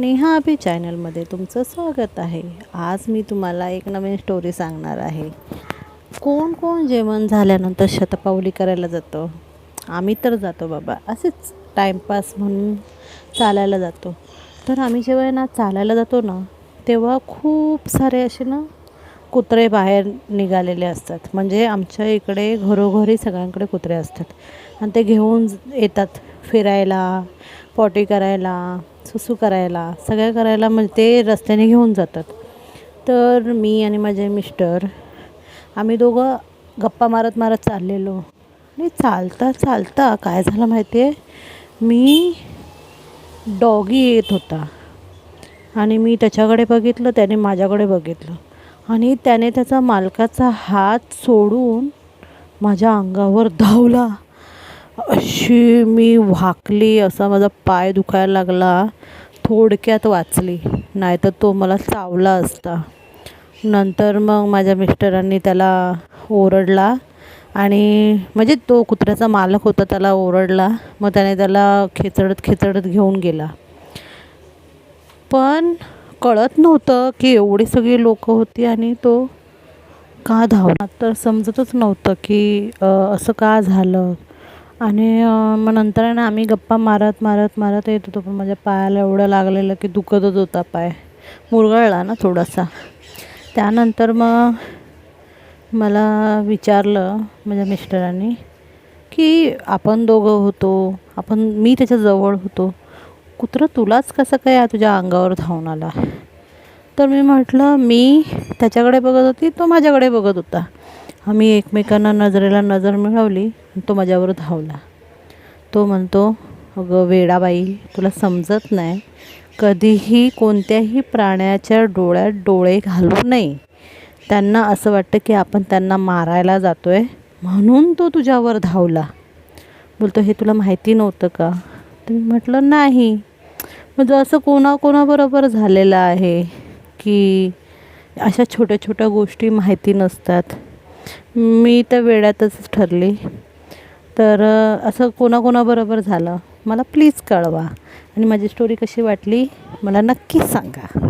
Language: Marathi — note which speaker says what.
Speaker 1: नेहा अभि चॅनलमध्ये तुमचं स्वागत आहे. आज मी तुम्हाला एक नवीन स्टोरी सांगणार आहे. कोण कोण जेवण झाल्यानंतर शतपावली करायला जातं? आम्ही तर जातो बाबा. असेच टाईमपास म्हणून चालायला जातो. तर आम्ही जेव्हा ना चालायला जातो ना तेव्हा खूप सारे असे ना कुत्रे बाहेर निघालेले असतात. म्हणजे आमच्या इकडे घरोघरी सगळ्यांकडे कुत्रे असतात. आणि ते घेऊन येतात फिरायला पॉटी करायला. सुसू करायला सगळं करायला म्हणजे ते रस्त्याने घेऊन जातात. तर मी आणि माझे मिस्टर आम्ही दोघं गप्पा मारत मारत चाललेलो. आणि चालता चालता काय झालं माहिती आहे? मी डॉगी येत होता. आणि मी त्याच्याकडे बघितलं त्याने माझ्याकडे बघितलं. आणि त्याने त्याचा मालकाचा हात सोडून माझ्या अंगावर धावला. अशी मी वाकली असा माझा पाय दुखायला लागला. थोडक्यात वाचली. नाहीतर तो मला चावला असता. नंतर मग माझ्या मिस्टरांनी त्याला ओरडला आणि म्हणजे तो कुत्र्याचा मालक होता त्याला ओरडला. मग त्याने त्याला खेचडत खेचडत घेऊन गेला. पण कळत नव्हतं की एवढी सगळी लोकं होती आणि तो का धावला? तर समजतच नव्हतं की असं का झालं? आणि मग नंतर आहे ना आम्ही गप्पा मारत मारत मारत येत होतो. पण माझ्या पायाला एवढं लागलेलं की दुखतच होता पाय. मुरगळला ना थोडासा. त्यानंतर मग मला विचारलं माझ्या मिस्टरांनी की आपण दोघं होतो आपण मी त्याच्याजवळ होतो. कुत्रं तुलाच कसं काय तुझ्या अंगावर धावून आला? तर मी म्हटलं मी त्याच्याकडे बघत होती तो माझ्याकडे बघत होता. आम्ही एकमेकांना नजरेला नजर मिळवली तो माझ्यावर धावला. तो म्हणतो अगं वेडाबाई तुला समजत नाही. कधीही कोणत्याही प्राण्याच्या डोळ्यात डोळे घालू नये. त्यांना असं वाटतं की आपण त्यांना मारायला जातो आहे म्हणून तो तुझ्यावर धावला. बोलतो हे तुला माहिती नव्हतं का? तर मी म्हटलं नाही. म्हणजे असं कोणाकोणाबरोबर झालेलं आहे की अशा छोट्या छोट्या गोष्टी माहिती नसतात. मी तर वेळातच ठरली. तर असं कोणाकोणाबरोबर झालं मला प्लीज कळवा. आणि माझी स्टोरी कशी वाटली मला नक्की सांगा.